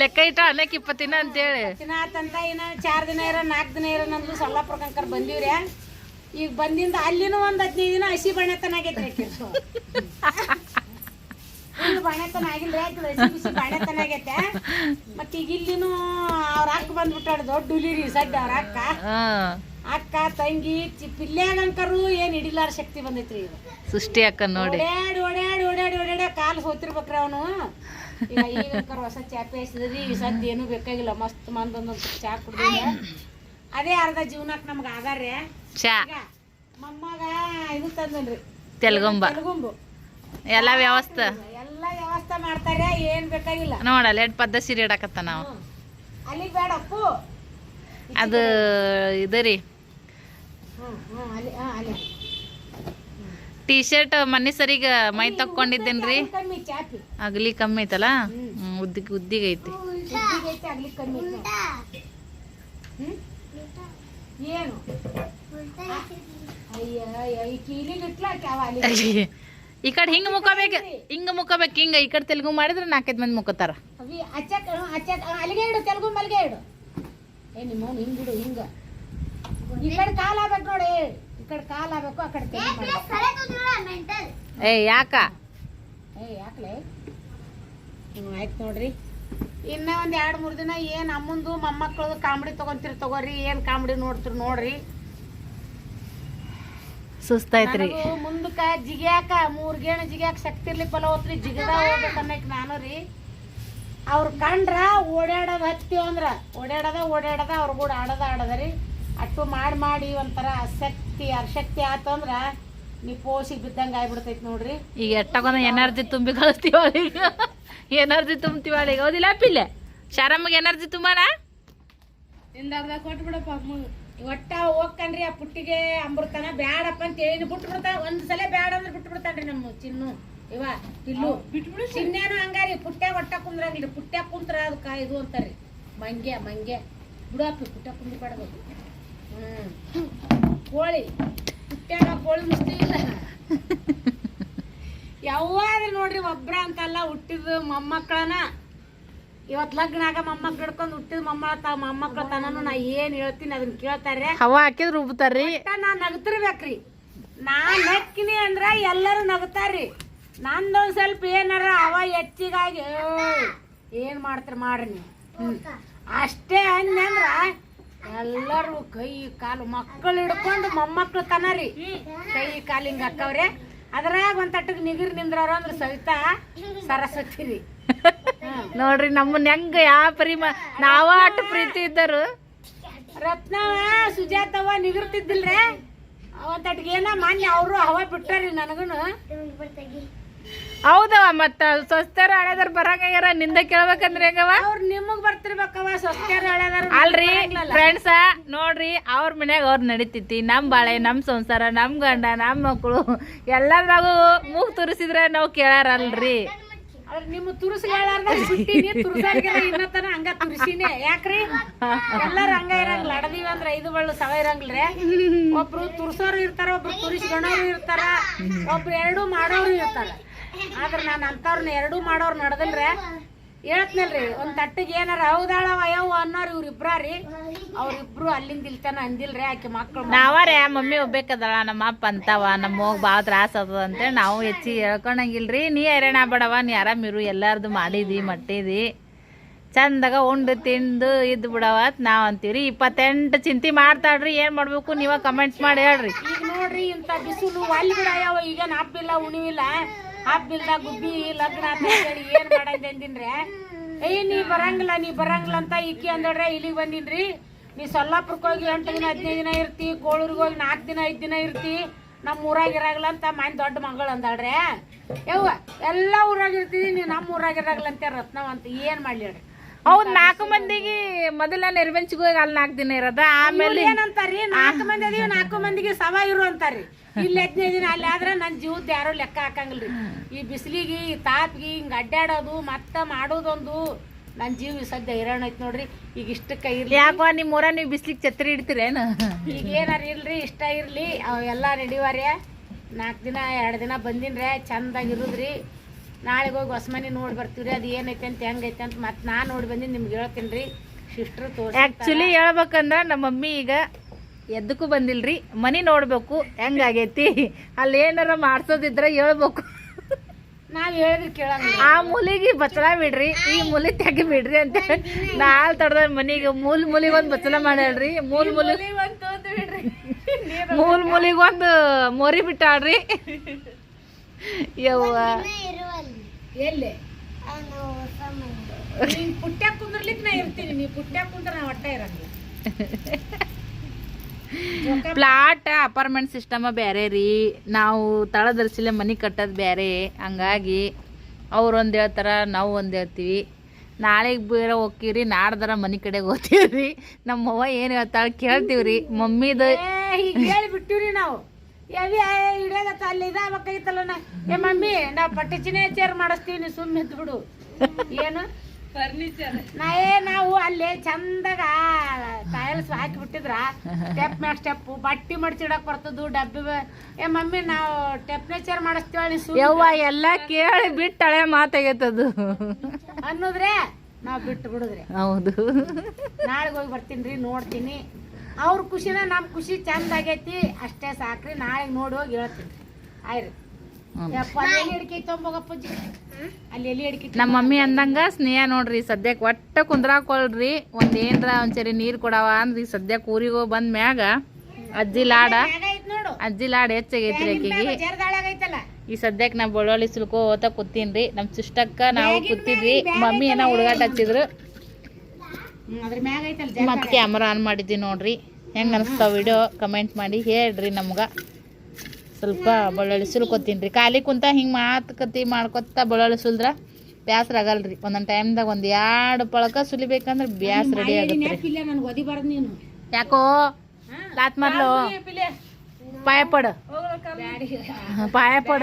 ಲೆಕ್ಕ ಇಟ್ಟ ಅನ್ನಕ್ಕೆ ಇಪ್ಪತ್ತಿನ ಅಂತೇಳಿ. ದಿನ ಆತಂತ ಇನ್ನ ಚಾರ್ ದಿನ ಇರೋ ನಾಲ್ಕು ದಿನ ಇರೋ ನಂದು ಸೊಲ್ಲಾಪುರ ಕಂಕರ್ ಬಂದೀವ್ರಿ. ಈಗ ಬಂದಿಂದ ಅಲ್ಲಿನೂ ಒಂದು ಹದಿನೈದು ದಿನ ಹಸಿ ಬಣ್ಣತನ ಆಗೈತೆ ಫುಲ್ ಬಾಣೆತನ ಆಗಿಲ್ಲ ಹಸಿ ಬಿಸಿ ಬಾಣೆತನ ಆಗೈತೆ. ಮತ್ತ ಈಗ ಇಲ್ಲಿನೂ ಅವ್ರ ಅಕ್ಕ ಬಂದ್ಬಿಟ್ಟಾಳ ದೊಡ್ಡ ಹುಲಿರಿ ಸಡ್ಡ ಅವ್ರ ಅಕ್ಕ. ಅಕ್ಕ ತಂಗಿ ಚಿ- ಪಿಲ್ಯಾಗಂಕರು ಏನ್ ಹಿಡಿಲಾರ ಶಕ್ತಿ ಬಂದೈತ್ರಿ ಈಗ ಸೃಷ್ಟಿ ಅಕ್ಕ ನೋಡಿ. ಓಡ್ಯಾಡಿ ಓಡ್ಯಾಡಿ ಓಡಾಡಿ ಓಡ್ಯಾಡಿ ಕಾಲು ಸೋತಿರ್ಬೇಕ್ರಿ ಅವನು. ಈಗ ಹೊಸ ಚಾಪೆ ಈ ಸದ್ಯ ಏನು ಬೇಕಾಗಿಲ್ಲ ಮಸ್ತ್ ಮಂದೊಂದು ಚಾ ಕುಡ್ದ ಅದೇ ಅರ್ಧ ಜೀವನಕ್ಕೆ ನಮ್ಗೆ ಆಧಾರ್ಯ. ಚಾ. ಮಮ್ಮಗ ಇದು ತಂದನ್ರಿ. ತೆಲಗುಂಬ. ತೆಲುಗುಂಬು. ಎಲ್ಲ ವ್ಯವಸ್ಥೆ. ಎಲ್ಲ ವ್ಯವಸ್ಥೆ ಮಾಡ್ತಾರೆ ಏನ್ ಬೇಕಾಗಿಲ್ಲ. ನೋಡಲ್ಲ ಪದ್ಧತಿ ಪದ್ದ ಸೀರೆ ಇಡಕತ್ತ ನಾವು ಅಲ್ಲಿಗೆ ಅಲ್ಲಿಗ್ ಬೇಡ ಅಪ್ಪು ಅದು ಇದು ರೀ. ಟೀ ಶರ್ಟ್ ಮನೆ ಸರಿಗ ಮೈ ತಕ್ಕೊಂಡಿದ್ದೇನ್ರಿ ಅಗ್ಲಿ ಅಗಲಿ ಕಮ್ಮಿ ಐತಲ್ಲ? ಉದ್ದಿಗೆ ಉದ್ದಿಗೆ ಐತಿ. ಉದ್ದಿಗೆ ಐತೆ ಕಮ್ಮಿ ಐತೆ ಹ್ಮ್? ಏನು? ಅಯ್ಯ ಅಯ್ಯ, ಈ ಕೀಲಿಗೆ ಇಟ್ಲಾಕ ಅವ ಅಲ್ಲಿ. ಈ ಕಡೆ ಹಿಂಗ ಮುಖಬೇಕು ಹಿಂಗ ಮುಖಬೇಕು. ಹಿಂಗ ಈ ಕಡೆ ತೆಲುಗು ಮಾಡಿದ್ರೆ ನಾಲ್ಕೈದು ಮಂದಿ ಮುಖತಾರ. ಏ ನಿಮ್ಮ ಅವ್ನು ಹಿಂಗಿಡು ಹಿಂಗ. ಈ ಕಡೆ ಕಾಲ್ ಆಗ್ಬೇಕು ನೋಡಿ. ಈ ಕಡೆ ಕಾಲ್ ಆಗ್ಬೇಕು ಆ ಕಡೆ ಮಾಡ್ಬೇಕು. ಏ ಯಾಕ? ಏ ಯಾಕ್ಲೆ? ಹ್ಞೂ ಆಯ್ತು ನೋಡ್ರಿ. ಇನ್ನ ಒಂದ್ ಎರಡ್ ಮೂರ್ ದಿನ ಏನ್ ಅಮ್ಮಂದು ಮೊಮ್ಮಕ್ಕಳದು ಕಾಮಿಡಿ ತಗೊಂತೀರಿ ತಗೋರಿ ಏನ್ ಕಾಮಿಡಿ ನೋಡ್ತೀರಿ ನೋಡ್ರಿ. ಸುಸ್ತಾಯ್ತ್ರಿ. ನನಗೂ ಮುಂದಕ್ಕ ಜಿಗ್ಯಾಕ ಮೂರ್ ಗೇಣ ಜಿಗ್ಯಾಕ ಶಕ್ತಿ ಇರ್ಲಿ ಫಲ ಹೋತ್ರಿ ಜಿಗದ ಹೋಗ್ಬೇಕನ್ನಕ್ ನಾನು ರೀ. ಅವ್ರ ಕಂಡ್ರ ಓಡಾಡೋದ್ ಹತ್ತಿ ಅಂದ್ರ ಓಡಾಡದ ಓಡಾಡದ ಅವ್ರ ಕೂಡ ಆಡದ ಆಡದ ರೀ. ಅಟ್ಟು ಮಾಡಿ ಮಾಡಿ ಒಂಥರ ಶಕ್ತಿ ಅಶಕ್ತಿ ಆಯ್ತು ಅಂದ್ರ ನೀ ಪೋಸಿಗೆ ಬಿದ್ದಂಗ ಆಗ್ಬಿಡ್ತೈತಿ ನೋಡ್ರಿ. ಈಗ ಎಟ್ಟಗೊಂದ ಎನರ್ಜಿ ತುಂಬಿ ಕಳಿಸ್ತೀವಿ ಈಗ. ಎನರ್ಜಿ ತುಂಬ್ತೀವಳ ಈಗ. ಹೌದಿಲ್ಲ ಪಿಲ್ಲೆ ಶಾರಮ್ಮಗೆ ಎನರ್ಜಿ ತುಂಬಾನ? ಒಟ್ಟ ಹೋಗ್ಕನ್ರಿ ಆ ಪುಟ್ಟಿಗೆ ಅಮೃತನ ಬ್ಯಾಡಪ್ಪ ಅಂತ ಹೇಳಿ ಬಿಟ್ಟು ಒಂದ್ಸಲ ಒಂದ್ ಸಲ ಬ್ಯಾಡ ಅಂದ್ರೆ ಬಿಟ್ಟು ಬಿಡ್ತಾನ್ರಿ ನಮ್ಮ ಚಿನ್ನು. ಇವ ಇಲ್ಲು ಚಿನ್ನೇನು ಹಂಗಾರಿ ಪುಟ್ಟ್ಯಾಗ ಒಟ್ಟ ಕುಂದ್ರಂಗಿಲ್ಲ ಪುಟ್ಟ್ಯಾಗ ಕುಂತ್ರ ಅದಕ್ಕ ಇದು ಅಂತಾರಿ. ಮಂಗ್ಯ ಮಂಗ್ಯ. ಬಿಡಾಪಿ ಪುಟ್ಟ್ಯಾಗ ಕುಂದ್ರ ಬಾಡ್ಬೇಕು ಹ್ಮ್. ಕೋಳಿ. ಪುಟ್ಟ್ಯಾಗ ಕೋಳಿ ಮುಸ್ತಿ ಇಲ್ಲ. ಯಾವಾದ್ರೂ ನೋಡ್ರಿ ಒಬ್ರ ಅಂತಲ್ಲ ಹುಟ್ಟಿದ ಮೊಮ್ಮಕ್ಕಳನ. ಇವತ್ ಲಗ್ನ ಆಗ ಮೊಮ್ಮಕ್ಳು ಹಿಡ್ಕೊಂಡು ಹುಟ್ಟಿದ ಮೊಮ್ಮಳ ತ ಮೊಮ್ಮಕ್ಳ ತನನು ನಾ ಏನ್ ಹೇಳ್ತೀನಿ ಅದನ್ನ ಕೇಳ್ತಾರೆ ಹವಾ ಹಾಕಿದ್ರೆ ಉಬ್ತಾರ್ರಿ ನಾ ನಗ್ತಿರ್ಬೇಕ್ರಿ. ನಾ ನಕ್ಕಿನಿ ಅಂದ್ರ ಎಲ್ಲರೂ ನಗ್ತಾರ್ರಿ. ನಂದೊಂದ್ ಸ್ವಲ್ಪ ಏನಾರ ಅವ ಹೆಚ್ಚಿಗಾಗಿ. ಏನು ಮಾಡ್ತಾರ ಮಾಡ್ರಿ ನೀವು. ಅಷ್ಟೇ ಅಂದ್ರ ಎಲ್ಲರೂ ಕೈ ಕಾಲು ಮಕ್ಕಳು ಹಿಡ್ಕೊಂಡು ಮೊಮ್ಮಕ್ಳು ತನ ರೀ. ಕೈ ಕಾಲು ಹಿಂಗ ಅಕ್ಕವ್ರೆ ಅದ್ರಾಗ ಒಂದ್ ತಟ್ಟಕ್ ನಿಗಿರ್ ನಿಂದ್ರವ್ರ ಅಂದ್ರ ಸವಿತಾ ಸರಸ್ವತಿ ರೀ. ನೋಡ್ರಿ ನಮ್ಮನ್ನ ಹೆಂಗ ಯಾವ ಪರಿಮ ನಾವ ಅಷ್ಟು ಪ್ರೀತಿ ಇದ್ದರು. ರತ್ನವ ಸುಜಾತವ ನಿಗಿರ್ತಿದ್ದಿಲ್ರೆ. ಒಂದ್ ತಟ್ಟಿಗೆ ಏನ ಮಾನ್ಯ ಅವರು ಹವ ಬಿಟ್ಟಾರಿ ನನಗೂನು. ಹೌದವ ಮತ್ತ ಸ್ವಸ್ಥರ ಹಳೆದಾರ ಬರಂಗಾಗ್ಯಾರ? ನಿಂದ ಕೇಳ್ಬೇಕಂದ್ರೆ ಹೆಂಗವ? ಅವ್ರು ನಿಮಗ್ ಬರ್ತಿರ್ಬೇಕವ ಸ್ವಸ್ಥರ ಹಳೆದಾರ ಅಲ್ರಿ ಫ್ರೆಂಡ್ಸ ನೋಡ್ರಿ ಅವ್ರ ಮನ್ಯಾಗ ಅವ್ರ ನಡಿತೈತಿ. ನಮ್ ಬಾಳೆ ನಮ್ ಸಂಸಾರ ನಮ್ ಗಂಡ ನಮ್ ಮಕ್ಕಳು ಎಲ್ಲಾರ್ದಾಗು ಮೂಗ್ ತುರಿಸಿದ್ರ ನಾವ್ ಕೇಳಾರಲ್ರಿ. ಅವ್ರ ನಿಮ್ಮ ತುರುಸ್ ಇನ್ನತನ ಹಂಗ ತುರ್ಸಿನೇ. ಯಾಕ್ರಿ? ಎಲ್ಲಾರು ಹಂಗ ಇರಂಗಿಲ್ಲ. ಅಡದಿವಿ ಅಂದ್ರ ಐದು ಬಳ್ಳು ಸವ ಇರಂಗಿಲ್ರಿ. ಒಬ್ರು ತುರ್ಸೋರು ಇರ್ತಾರ ಒಬ್ರು ತುರಿಸ್ಕೊಳೋರು ಇರ್ತಾರ ಒಬ್ರು ಎರಡು ಮಾಡೋರು ಇರ್ತಾರ. ಆದ್ರ ನಾನು ಅಂತವ್ರನ್ನ ಎರಡೂ ಮಾಡೋರು ನಡ್ದಲ್ರೆ. ಹೇಳ್ತ್ನಲ್ರಿ ಒಂದ್ ತಟ್ಟಿಗೆ ಏನಾರ ಹೌದಾಳ ಯವ್ವ ಅನ್ನೋರು ಇವ್ರಿಬ್ರ ರೀ ಅವ್ರಿಬ್ರು ಅಲ್ಲಿಂದ ಇಲ್ತಾನ ಅಂದಿಲ್ರಿ ಆಕೆ ಮಕ್ಳು ನಾವರೇ ಮಮ್ಮಿ ಒಬ್ಬೇಕದಳ ನಮ್ಮ ಅಪ್ಪ ಅಂತವ ನಮ್ಮ ಹೋಗ್ ಭಾಳ ತ್ರಾಸ ಅದ ಅಂತೇಳಿ ನಾವು ಹೆಚ್ಚಿಗೆ ಹೇಳ್ಕೊಂಡಂಗಿಲ್ರಿ. ನೀ ಹೈರಾಣ ಬಡವ ನೀ ಆರಾಮಿರು ಎಲ್ಲಾರ್ದು ಮಾಡಿದಿ ಮಟ್ಟಿದಿ. ಚಂದಾಗ ಉಂಡು ತಿಂದು ಇದ್ದು ಬಿಡವ ನಾವ್ ಅಂತೀವ್ರಿ. ಇಪ್ಪತ್ತೆಂಟು ಚಿಂತೆ ಮಾಡ್ತಾಳ್ರಿ ಏನ್ ಮಾಡ್ಬೇಕು ನೀವ ಕಮೆಂಟ್ಸ್ ಮಾಡಿ ಹೇಳ್ರಿ. ಈಗ ನೋಡ್ರಿ ಇಂತ ಬಿಸಿಲು ಅಲ್ಲಿ ಬಿಡ ಯಾವ ಈಗೇನ್ ಹಬ್ಬಿಲ್ಲ ಉಣಿವಿಲ್ಲ. ಹಬ್ಬಿಲ್ಲ ಗುಬ್ಬಿ, ಲಗ್ನ ಅಂತ ಹೇಳಿ ಏನ್ ಮಾಡಂದೆ ಅಂದಿನ್ರೆ? ಏ, ನೀ ಬರಂಗಿಲ್ಲ ನೀ ಬರಂಗಿಲ್ಲ ಅಂತ ಇಕ್ಕಿ ಅಂದಡ್ರೆ ಇಲ್ಲಿಗೆ ಬಂದಿನ್ರಿ. ನೀ ಸೊಲ್ಲಾಪುರಕ್ಕೆ ಹೋಗಿ ಎಂಟು ದಿನ, ಹದಿನೈದು ದಿನ ಇರ್ತಿ ಕೋಳೂರಿಗೆ ಹೋಗಿ ನಾಲ್ಕು ದಿನ, ಐದು ದಿನ ಇರ್ತಿ. ನಮ್ಮ ಊರಾಗ ಇರಾಗಲ್ಲ ಅಂತ ಮನೆ ದೊಡ್ಡ ಮಗಳು ಅಂದಾಳ್ರೆ. ಯವ್ವ, ಎಲ್ಲ ಊರಾಗ ಇರ್ತಿದಿ, ನೀ ನಮ್ಮ ಊರಾಗ ಇರಾಗಲ್ಲ ಅಂತ ರತ್ನವಂತ, ಏನ್ ಮಾಡ್ಲಿ ಹೌದ್ ನಾಲ್ಕು ಮಂದಿಗೆ ಮೊದಲ ನೆರವೆಂಚಿಗೆ ಹೋಗಿ ಅಲ್ಲಿ ನಾಲ್ಕು ದಿನ ಇರೋದ. ಆಮೇಲೆ ಏನಂತಾರಿ? ನಾಲ್ಕು ಮಂದಿ ಅದೀವಿ ನಾಲ್ಕು ಮಂದಿಗೆ ಸವ ಇರು ಅಂತಾರಿ. ಇಲ್ಲಿ ಹದಿನೈದು ದಿನ ಅಲ್ಲಿ ಆದ್ರೆ ನನ್ನ ಜೀವದ ಯಾರು ಲೆಕ್ಕ ಹಾಕಂಗಿಲ್ರಿ. ಈ ಬಿಸಿಲಿಗೆ ಈ ತಾಪ್ಗೆ ಹಿಂಗ್ ಅಡ್ಡಾಡೋದು ಮತ್ತ ಮಾಡೋದೊಂದು ನನ್ನ ಜೀವ ಸದ್ಯ ಹೈರಾಣ ಐತಿ ನೋಡ್ರಿ. ಈಗ ಇಷ್ಟಕ್ಕ ಇರ್ಲಿ. ಯಾಕೋ ನಿಮ್ಮ ಊರ ನೀವು ಬಿಸ್ಲಿಗೆ ಛತ್ರಿ ಇಡ್ತೀರೇನು ಈಗ ಏನಾರ ಇಲ್ರಿ ಇಷ್ಟ ಇರ್ಲಿ. ಅವೆಲ್ಲ ರೆಡಿವಾರ್ಯ ನಾಲ್ಕು ದಿನ ಎರಡು ದಿನ ಬಂದಿನ್ರೆ ಚಂದಾಗಿ ಇರುದ್ರಿ. ನಾಳೆಗೆ ಹೋಗಿ ಹೊಸ ಮನೆ ನೋಡಿ ಬರ್ತೀವ್ರಿ ಅದು ಏನೈತೆ ಅಂತ ಹೆಂಗೈತೆ ಅಂತ ಮತ್ತೆ ನಾ ನೋಡಿ ಬಂದು ನಿಮ್ಗೆ ಹೇಳ್ತೀನಿ ರೀ ಸಿಸ್ಟ್ರು ತೋರಿಸಿ ಆಕ್ಚುಲಿ ಹೇಳ್ಬೇಕಂದ್ರೆ ನಮ್ಮ ಮಮ್ಮಿ ಈಗ ಎದ್ದಕ್ಕೂ ಬಂದಿಲ್ರಿ ಮನಿ ನೋಡಬೇಕು ಹೆಂಗಾಗೈತಿ? ಅಲ್ಲಿ ಏನಾರ ಮಾಡ್ಸೋದಿದ್ರೆ ಹೇಳ್ಬೇಕು. ನಾವ್ ಹೇಳಿದ್ರೆ ಕೇಳಂಗಿಲ್ಲ. ಆ ಮೂಲಿಗೆ ಬಚ್ಚಲ ಬಿಡ್ರಿ ಈ ಮೂಲಿ ತೆಗಿ ಬಿಡ್ರಿ ಅಂತ ನಾಲ್ ತಡ್ದ ಮನೆಗೆ ಮೂಲ್ ಮೂಲಿಗೆ ಒಂದು ಬಚ್ಚಲ ಮಾಡ್ಯಾಳ್ರಿ ಮೂಲ್ ಮೂಲಿ ಮೂಲ್ ಮೂಲಿಗೆ ಒಂದು ಮೋರಿ ಬಿಟ್ಟಾಳ್ರಿ. ಯವ್ವ? ಎಲ್ಲಿ? ನೀನ್ ಪುಟ್ಟ್ಯಾಗ ಕುಂದ್ರಲಿಕ್ ನಾ ಇರ್ತೀನಿ. ನೀ ಪುಟ್ಟ್ಯಾಗ ಕುಂದ್ರ ನಾ ಒಟ್ಟ ಇರಂಗಿಲ್ಲ ಪ್ಲಾಟ್ ಅಪಾರ್ಟ್ಮೆಂಟ್ ಸಿಸ್ಟಮ ಬೇರೆ ರೀ. ನಾವು ತಳದರ್ಸಿಲೆ ಮನಿ ಕಟ್ಟೋದು ಬೇರೆ ಹಂಗಾಗಿ ಅವ್ರು ಒಂದು ಹೇಳ್ತಾರ ನಾವು ಒಂದು ಹೇಳ್ತೀವಿ. ನಾಳೆಗೆ ಬೇರೆ ಹೋಗ್ತೀವ್ರಿ ನಾಡ್ದಾರ ಮನೆ ಕಡೆಗೆ ಹೋಗ್ತೀವ್ರಿ. ನಮ್ಮವ್ವ ಏನು ಹೇಳ್ತಾಳೆ ಕೇಳ್ತೀವ್ರಿ. ಮಮ್ಮಿದು ಹೀಗೆ ಹೇಳಿ ರೀ ನಾವು. ಎವಿ ಅಲ್ಲಿ ಇದಾಗಬೇಕಾಗಿತ್ತಲ್ಲ ನಾ. ಏ ಮಮ್ಮಿ ನಾವು ಪಟ್ಟಿಚಿನೇ ಚೇರ್ ಮಾಡಿಸ್ತೀವಿ ನೀವು ಸುಮ್ಮನೆ ಬಿಡು. ಏನು? ಫರ್ನಿಚರ್ ನಾ ಏ ನಾವು ಅಲ್ಲಿ ಚಂದಾಗ ಟೈಲ್ಸ್ ಹಾಕಿ ಬಿಟ್ಟಿದ್ರ ಸ್ಟೆಪ್ ಮ್ಯಾಗ ಸ್ಟೆಪ್ ಬಟ್ಟಿ ಮಡ್ಚಿಡಕ್ ಬರ್ತದ್ದು ಡಬ್ಬಿ ಬ- ಏ ಮಮ್ಮಿ ನಾವು ಟೆಂಪ್ರೇಚರ್ ಮಾಡಿಸ್ತೀವಿ ನೀ ಸುಮ್ನೆ ಯವ್ವ ಎಲ್ಲ ಕೇಳಿ ಬಿಟ್ಟಳೆ ಹಳೆ ಮಾತಾಗೈತದು. ಅನ್ನೋದ್ರೆ ನಾವು ಬಿಟ್ಟು ಬಿಡುದ್ರಿ. ಹೌದು. ನಾಳೆಗೆ ಹೋಗಿ ಬರ್ತೀನಿ ನೋಡ್ತೀನಿ. ಅವ್ರ ಖುಷಿನ ನಮ್ಮ ಖುಷಿ ಚಂದ ಆಗೈತಿ ಅಷ್ಟೇ ಸಾಕ್ರಿ ನಾಳೆ ನೋಡಿ ಹೋಗಿ ಹೇಳ್ತೀನಿ. ಆಯ್ರಿ. ನಮ್ಮ ಮಮ್ಮಿ ಅಂದಂಗ ಸ್ನೇಹ ನೋಡ್ರಿ ಸದ್ಯಕ್ಕೆ ಒಟ್ಟ ಕುಂದ್ರಾಕೊಳ್ರಿ ಒಂದ್ ಏನ್ರ ಒಂದ್ಸರಿ ನೀರ್ ಕೊಡವ ಅಂದ್ರಿ ಸದ್ಯಕ್ಕೆ ಊರಿಗೆ ಬಂದ ಮ್ಯಾಗ ಅಜ್ಜಿ ಲಾಡ ಅಜ್ಜಿ ಲಾಡ ಹೆಚ್ಚಾಗೈತ್ರಿ ಆಕಿಗೆ. ಈ ಸದ್ಯಕ್ಕೆ ನಾ ಬಳ್ಳೊಳ್ಳಿ ಸುಲ್ಕೋ ಓತ ಕೂತೀನ್ರಿ. ನಮ್ಮ ಸಿಸ್ಟಕ್ಕ ನಾವು ಕೂತಿದ್ವಿ. ಮಮ್ಮಿ ಏನೋ ಹುಡುಗಾಟ ಹಚ್ಚಿದ್ರು. ಮತ್ ಕ್ಯಾಮ್ರಾ ಆನ್ ಮಾಡಿದ್ವಿ ನೋಡ್ರಿ. ಹೆಂಗೆ ಅನಿಸ್ತಾವ ವಿಡಿಯೋ ಕಮೆಂಟ್ ಮಾಡಿ ಹೇಳ್ರಿ ನಮ್ಗೆ. ಸ್ವಲ್ಪ ಬಳ್ಳೊಳ್ಳಿ ಸುಲ್ಕೊತೀನಿ ರೀ. ಖಾಲಿ ಕುಂತ ಹಿಂಗೆ ಮಾತುಕತಿ ಮಾಡ್ಕೊತ ಬಳ್ಳೊಳ್ಳಿ ಸುಲ್ದ್ರ ಬ್ಯಾಸ್ರ ಆಗಲ್ರಿ. ಒಂದೊಂದು ಟೈಮ್ದಾಗ ಒಂದು ಎರಡು ಪಳಕ ಸುಲಿಬೇಕಂದ್ರೆ ಬ್ಯಾಸ್ ರೆಡಿ ಆಗುತ್ತೆ ಯಾಕೋ? ಲಾತ್ ಮಾಡ್ಲು ಪಾಯ ಪಡ. ಪಾಯ ಪಡ.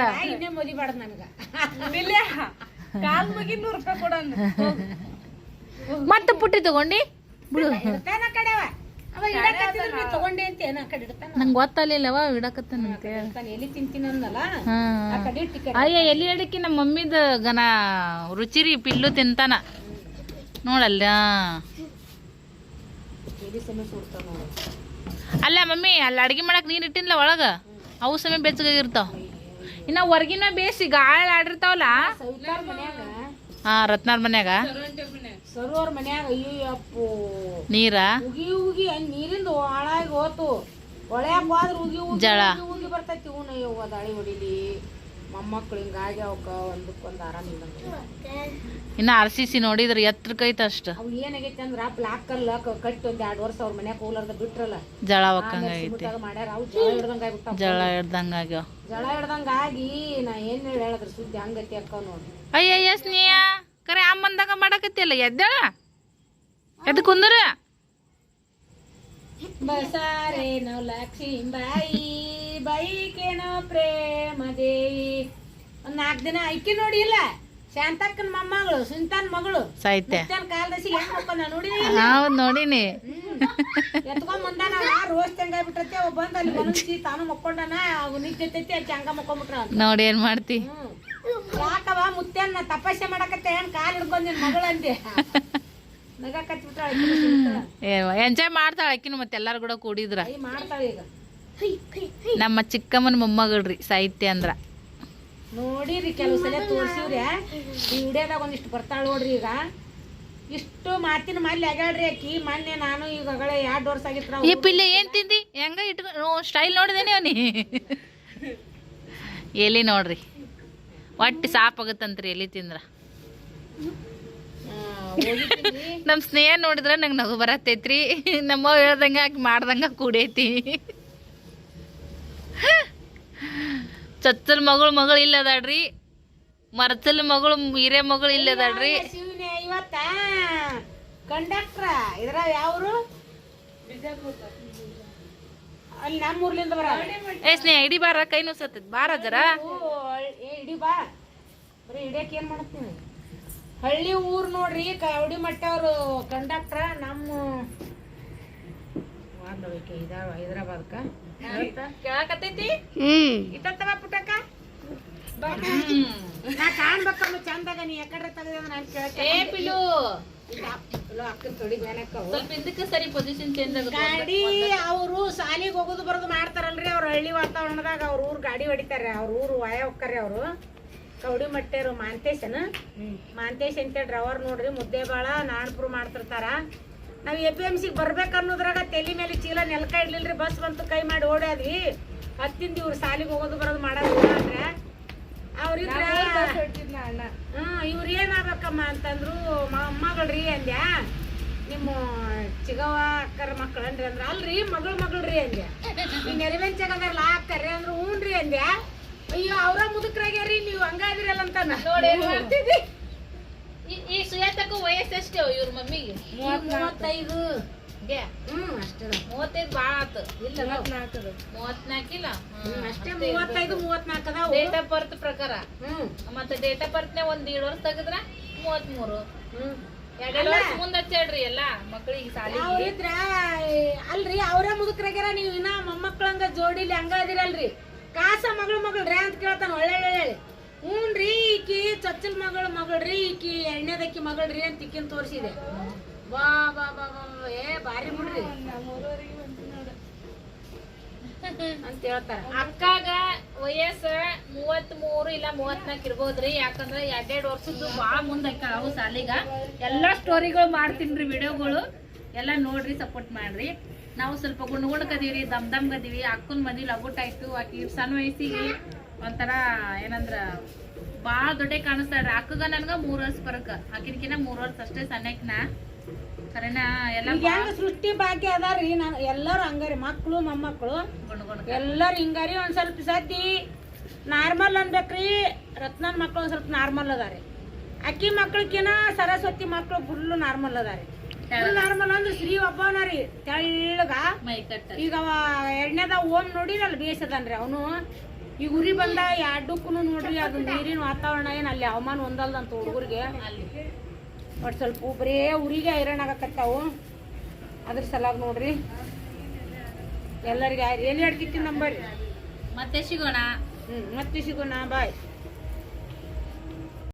ಮತ್ತೆ ಪುಟ್ಟಿ ತಗೊಂಡಿ? ಬಿಡು ತಗೊಂಡೆ ಅಂತ ಏನ ಕಡೆ ನಂಗೆ ಗೊತ್ತಲ್ಲಿಲ್ಲವ ಇಡಕತ್ತೇನೆ ಅಂತ ಎಲ್ಲಿ ತಿಂತೀನಿ ಅಂದಲ್ಲ ಆ ಕಡೆ ಟಿಕೆಟ್ ಅಯ್ಯ ಎಲ್ಲಿ ಅಡಿಕೆ ನಮ್ಮ ಮಮ್ಮಿದ ಗನ ರುಚಿ ರೀ ಪಿಲ್ಲು ತಿಂತಾನ. ನೋಡಲ್ಲ. ಅಲ್ಲ ಮಮ್ಮಿ ಅಲ್ಲಿ ಅಡ್ಗೆ ಮಾಡಕ್ ನೀರು ಇಟ್ಟಿನ್ಲ ಒಳಗ? ಅವು ಸಮಯ ಬೆಚ್ಚಗಾಗಿರ್ತಾವ. ಇನ್ನ ಹೊರಗಿನ ಬೇಸಿ ಗಾಳಿ ಆಡಿರ್ತಾವಲ್ಲ? ಹಾ ರತ್ನಾರ್ ಮನ್ಯಾಗ. ಸರೋವರ್ ಮನ್ಯಾಗ ಅಯ್ಯೋ ಅಪ್ಪು ನೀರ? ಉಗಿ ಉಗಿ ನೀರಿಂದ ಹಾಳಾಗಿ ಹೋತು. ಒಳ್ಯಾಗ ಹೋದ್ರ ಉಗಿ ಉಗಿ ಜಳ. ಉಗಿ ಉಗಿ ಬರ್ತೈತಿ ಇವನು ಯವ್ವ ದಾಳಿ ಹೊಡಿಲಿ. ಮೊಮ್ಮಕ್ಳು ಹಿಂಗಾಗಿ ಅವಕ್ಕ ಒಂದಕ್ಕೊಂದು ಆರಾಮ ಇನ್ನ ಆರ್ ಸಿ ಸಿ ನೋಡಿದ್ರ ಎತ್ರಕೈತ ಅಷ್ಟ. ಅವು ಏನಾಗೈತಿ ಅಂದ್ರ ಬ್ಲಾಕ್ ಕಲ್ಲ ಕಟ್ಟಿ ಒಂದ್ ಎರಡು ವರ್ಷ ಅವ್ರ ಮನ್ಯಾಗ ಕೂಲರ್ದ ಬಿಟ್ರಲ್ಲ. ಜಳ ಒಕ್ಕಂಗೈತಿ ಮಾಡ್ಯಾರ. ಅವು ಜಳ ಹಿಡ್ದಂಗ ಜಳ ಹಿಡ್ದಂಗ ಆಗ್ಯಾವ. ಜಳ ಹಿಡ್ದಂಗ ಆಗಿ ನಾ ಏನ್ ಹೇಳಿ ಹೇಳಿದ್ರ ಸುದ್ದಿ ಹಂಗತಿ ಅಕ್ಕ ನೋಡ್ರಿ ಅಯ್ಯಯ್ಯ ಸ್ನೇಹ. ಕರೆ ಅಮ್ಮಂದಾಗ ಮಾಡಕತ್ತಿಲ್ಲ ಎದ್ದೇಳ? ಎದ್ ಕುಂದ್ರ ಬಸಾರೇನೋ ಲಕ್ಷ್ಮೀಬಾಯಿ ಲಕ್ಷ್ಮೀ ಬಾಯಿ ಬೈಕೇನೋ ಪ್ರೇಮ ದೇವಿ ಒಂದ್ ನಾಲ್ಕು ದಿನ ಐಕಿ ನೋಡಿ ಇಲ್ಲ ಶಾಂತಕ್ಕನ ಮೊಮ್ಮಗಳು ಸುಂತಾನ್ ಮಗಳು. ಸಾಹಿತ್ಯ ಕಾಲದಸಿ ನೋಡಿ ಹೌದ್ ನೋಡಿನಿ. ಎತ್ಕೊಂಡ್ ಬಂದಾನ ರೋಸ್ ತೆಂಗಾಯ್ ಬಿಟ್ಟತ್ತೆ ಅವ್ ಬಂದ್ ಅಲ್ಲಿ ತಾನು ಮಕ್ಕೊಂಡಾನ ಅವ್ ನಿಂತೈತಿ ಹಂಗ ಮಕ್ಕೊಂಡ್ಬಿಟ್ರ ನೋಡಿ ಏನ್ ಮಾಡ್ತಿ. ಯಾಕವ ಮುತ್ತೆನ್ನ ತಪಸ್ಸೆ ಮಾಡಕತ್ತೆ ಏನ್ ಕಾಲ್ ಹಿಡ್ಕೊಂಡ್ ನಿನ್ ಮಗಳಂತೆ ಎಂಜಾಯ್ ಮಾಡ್ತಾಳ ಅಕ್ಕಿನ ಮತ್ತೆ ಎಲ್ಲಾರು ಕೂಡ ಕೂಡಿದ್ರ. ಐ ಮಾಡ್ತಾಳೆ ಈಗ. ನಮ್ಮ ಚಿಕ್ಕಮ್ಮನ ಮೊಮ್ಮಗಳ್ರಿ ಸಾಹಿತ್ಯ ಅಂದ್ರ. ನೋಡಿರಿ ಕೆಲವು ಸಲ ತೋರ್ಸಿವ್ರಿ ಈ ವಿಡಿಯೋದಾಗ ಒಂದಿಷ್ಟು ಬರ್ತಾಳ ನೋಡ್ರಿ ಈಗ. ಇಷ್ಟು ಮಾತಿನ ಮಲ್ಲಿ ಅಗಳ್ರಿ ಅಕ್ಕಿ ಮೊನ್ನೆ ನಾನು ಈಗ ಅಗಳ ಎರಡು ವರ್ಷ ಆಗಿತ್ರ ಈ ಪಿಲ್ಲೆ ಏನ್ ತಿಂದಿ? ಹೆಂಗ ಇಟ್ಕೊ ಸ್ಟೈಲ್ ನೋಡಿದೇನೆ ಅವನಿ. (laughs) ಎಲ್ಲಿ ನೋಡ್ರಿ? ಒಟ್ಟು ಸಾಪ್ ಎಲ್ಲಿ ಎಲಿ ತಿಂದ್ರ ನಮ್ ಸ್ನೇಹ ನೋಡಿದ್ರ ನಂಗೆ ನಗು ಬರತ್ತೈತ್ರಿ. ನಮ್ಮ ಹೇಳ್ದಂಗ ಆಕೆ ಮಾಡ್ದಂಗ ಕೂಡೈತಿ. ಚಚ್ಚಲ್ ಮಗಳು ಮಗಳು ಇಲ್ಲದಾಡ್ರಿ ಮರಚಲ್ ಮಗಳು ಹಿರೇ ಮಗಳು ಇಲ್ಲದಾಡ್ರಿ ಕಂಡಕ್ಟ್ರ ಇದ್ರ ಯಾವ್ರು? ಅಲ್ಲಿ ನಮ್ಮ ಊರ್ಲಿಂದ ಬರ ಏ ಸ್ನೇಹ ಇಡಿ ಬಾರ ಕೈ ನುಸತ್ತೈತಿ. ಬಾರ ಜರ. ಏ ಇಡಿ ಬಾ. ಬರೀ ಇಡಿಯಕ್ಕೆ ಏನು ಮಾಡ್ತೀನಿ ಹಳ್ಳಿ ಊರ್ ನೋಡ್ರಿ ಕವಡಿ ಮಟ್ಟವ್ರು ಕಂಡಕ್ಟ್ರ ನಮ್ಮ ಹೈದ್ರಾಬಾದ್ಕ. ಕೇಳಕತ್ತೈತಿ? ಇತ್ತವ ಪುಟ್ಟಕ್ಕ ನಾ ಕಾಣ್ಬೇಕಮ್ಮ ಚಂದಾಗ ನೀ ಯಾಕಡ್ರೆ ತೆಗೆದ ನಾನು ಕೇಳ ಏ ಪಿಲು ಸ್ವಲ್ಪ ಹಿಂದಕ್ಕೆ ಸರಿ ಪೊಸಿಷನ್ ಚೇಂಜ್ ಗಾಡಿ ಅವರು ಸಾಲಿಗೆ ಹೋಗೋದು ಬರೋದು ಮಾಡ್ತಾರಲ್ರಿ ಅವ್ರ ಹಳ್ಳಿ ವಾತಾವರಣದಾಗ ಅವ್ರ ಊರ್ ಗಾಡಿ ಹೊಡಿತಾರೆ ಅವ್ರ ಊರು ವಾಯ ಹೋಗ್ತಾರೆ ಅವರು. ಕವಡಿ ಮಟ್ಟೆ ಮಾಂತೇಶನ. ಮಾಂತೇಶ್ ಅಂತ ಡ್ರೈವರ್ ನೋಡ್ರಿ ಮುದ್ದೆ ಬಾಳ ನಾಣ್ಪುರ್ ಮಾಡ್ತಿರ್ತಾರ. ನಾವ್ ಎ ಪಿ ಎಂ ಸಿಗೆ ಬರ್ಬೇಕನ್ನೋದ್ರಾಗ ತಲೆ ಮೇಲೆ ಚೀಲ ನೆಲಕ ಇಡ್ಲಿಲ್ರಿ ಬಸ್ ಬಂತು ಕೈ ಮಾಡಿ ಓಡಾದ್ವಿ ಹತ್ತಿಂದ ಇವ್ರು ಸಾಲಿಗೆ ಹೋಗೋದು ಬರೋದು ಮಾಡೋದು ಅಂದ್ರೆ ಅವ್ರಿದ್ರ ಹ್ಮ್ ಇವ್ರು ಏನಾಗ್ಬೇಕಮ್ಮ ಅಂತಂದ್ರು ಮಗಳ್ರಿ ಅಂದ್ಯಾ. ನಿಮ್ಮ ಚಿಗವ ಅಕ್ಕರ ಮಕ್ಕಳನ್ರಿ ಅಂದ್ರ ಅಲ್ರಿ ಮಗಳು ಮಗಳ್ರಿ ಅಂದ್ಯ. ಈ ನೆರವೆಂಚಾಗ ಅದಾರಲ್ಲ ಅಕ್ಕರ್ರಿ ಅಂದ್ರು ಹ್ಞೂನ್ರಿ ಅಂದ್ಯಾ. ಅಯ್ಯೋ ಅವ್ರ ಮುದುಕ್ರಾಗ್ಯಾರಿ ನೀವು ಹಂಗಾದಿರಲ್ಲ ಅಂತ ನೋಡಿ ಮಾಡ್ತಿದ್ದಿ ಈ ಸುಯತಕ್ಕೂ ವಯಸ್ಸೆಷ್ಟು ಇವ್ರ ಮಮ್ಮಿಗೆ? ಮೂವತ್ತೈದು. ಗೆ ಹ್ಮ್ ಅಷ್ಟೇ ಮೂವತ್ತೈದು ಭಾಳ ಆತು. ಇಲ್ಲ ಅಷ್ಟೇ ಮೂವತ್ತೈದು ಮೂವತ್ನಾಲ್ಕು ಅದಾವು. ಡೇಟ್ ಆಫ್ ಬರ್ತ್ ಪ್ರಕಾರ? ಹ್ಮ್. ಮತ್ತೆ ಡೇಟ್ ಆಫ್ ಬರ್ತ್ನೇ ಒಂದ್ ಏಳು ವರ್ಷ ತೆಗದ್ರ ಮೂವತ್ಮೂರು. ಹ್ಮ್. ಎರಡೆರಡು ವರ್ಷ ಮುಂದೆ ಹಚ್ಚಾಡ್ರಿ ಎಲ್ಲ ಮಕ್ಕಳಿಗೆ ಸಾಲಿ ಅವ್ರಿದ್ರ ಅಲ್ರಿ ಅವ್ರ ಮುದುಕ್ರಾಗ್ಯಾರ ನೀವು ಇನ್ನ ಮೊಮ್ಮಕ್ಕಳಂಗ ಜೋಡಿಲಿ ಹಂಗ ಅದಿರಲ್ರಿ. ಕಾಸ ಮಗಳು ಮಗಳ್ರಿ ಅಂತ ಕೇಳ್ತಾನ ಒಳ್ಳೆ ಒಳ್ಳೆ ಹ್ಞೂನ್ರಿ ಈಕಿ ಚಚ್ಚಲ್ ಮಗಳು ಮಗಳ್ರಿ ಈಕಿ ಎಣ್ಣೆದಕ್ಕಿ ಮಗಳ್ರಿ ಅಂತ ಇಕ್ಕಿನ ತೋರಿಸಿದೆ. ಬಾ ಬಾ ಬಾ ಬಾ ಬಾ, ಏ ಬಾರಿ ಬಿಡ್ರಿ ಅಂತ ಹೇಳ್ತಾರ. ಅಕ್ಕಾಗ ವಯಸ್ಸ ಮೂವತ್ತ್ ಮೂರು ಇಲ್ಲ ಮೂವತ್ನಾಲ್ಕು ಇರ್ಬೋದ್ರಿ. ಯಾಕಂದ್ರೆ ಎರಡೆರಡು ವರ್ಷದ್ದು ಭಾಳ ಮುಂದೆ ಅಕ್ಕ ಅವು ಸಾಲಿಗ. ಎಲ್ಲಾ ಸ್ಟೋರಿಗಳು ಮಾಡ್ತೀನಿ ವಿಡಿಯೋಗಳು. ಎಲ್ಲ ನೋಡ್ರಿ ಸಪೋರ್ಟ್ ಮಾಡ್ರಿ. ನಾವು ಸ್ವಲ್ಪ ಗುಣಗುಣಕದೀವಿ ದಮ್ ದಮ್ ಗದೀವಿ ಅಕ್ಕನ ಮದಿ ಲಗುಟ್ ಆಯ್ತು. ಆಕಿ ಸಣ್ಣ ವಯಸ್ಸಿಗೆ ಒಂಥರ ಏನಂದ್ರ ಭಾಳ ದೊಡ್ಡ ಕಾಣಿಸ್ತಾಳ್ರಿ. ಅಕ್ಕಗ ನನ್ಗ ಮೂರ್ ವರ್ಷ ಬರಕ. ಆಕಿನ್ಕಿನ ಮೂರ್ ವರ್ಷ ಅಷ್ಟೇ ಸಣ್ಣಕ್ನ. ಹೆಂಗ ಸೃಷ್ಟಿ ಭಾಗ್ಯ ಅದಾರಿ ನಾನು ಎಲ್ಲರೂ ಹಂಗಾರಿ ಮಕ್ಕಳು ಮೊಮ್ಮಕ್ಕಳು ಎಲ್ಲಾರು ಹಿಂಗಾರಿ ಒಂದ್ ಸ್ವಲ್ಪ ಸತಿ ನಾರ್ಮಲ್ ಅನ್ಬೇಕ್ರಿ. ರತ್ನನ್ ಮಕ್ಳು ಒಂದ್ ಸ್ವಲ್ಪ ನಾರ್ಮಲ್ ಅದಾರಿ ಅಕ್ಕಿ ಮಕ್ಳಕಿನ ಸರಸ್ವತಿ ಮಕ್ಳು ಫುಲ್ ನಾರ್ಮಲ್ ಅದಾರಿ ನಾರ್ಮಲ್ ಅಂದ್ರೆ ಶ್ರೀ ಒಬ್ಬವನ ರೀ ತೆಳ್ಳಗ. ಈಗ ಅವ ಎಣ್ಣೆದ ಓಮ್ ನೋಡಿರಲ್ಲ ಬೇಸದನ್ರಿ ಅವನು. ಈಗ ಉರಿ ಬಂದ ಎರಡಕ್ಕೂ ನೋಡ್ರಿ ಅದು ನೀರಿನ ವಾತಾವರಣ ಏನ್ ಅಲ್ಲಿ ಹವಾಮಾನ ಒಂದಲ್ದಂತ ಹುಡುಗರಿಗೆ. ಒಟ್ಟು ಸ್ವಲ್ಪ ಬರೇ ಉರಿಗೆ ಐರನ್ ಆಗಕತ್ತಾವು. ಅದ್ರ ಸಲಾಗ ನೋಡ್ರಿ. ಎಲ್ಲರಿಗೆ ಎಲ್ಲಿ ಅಡ್ಕಿತ್ತಿ ನಂಬರ್? ಮತ್ತೆ ಸಿಗೋಣ. ಹ್ಞೂ ಮತ್ತೆ ಸಿಗೋಣ ಬಾಯ್.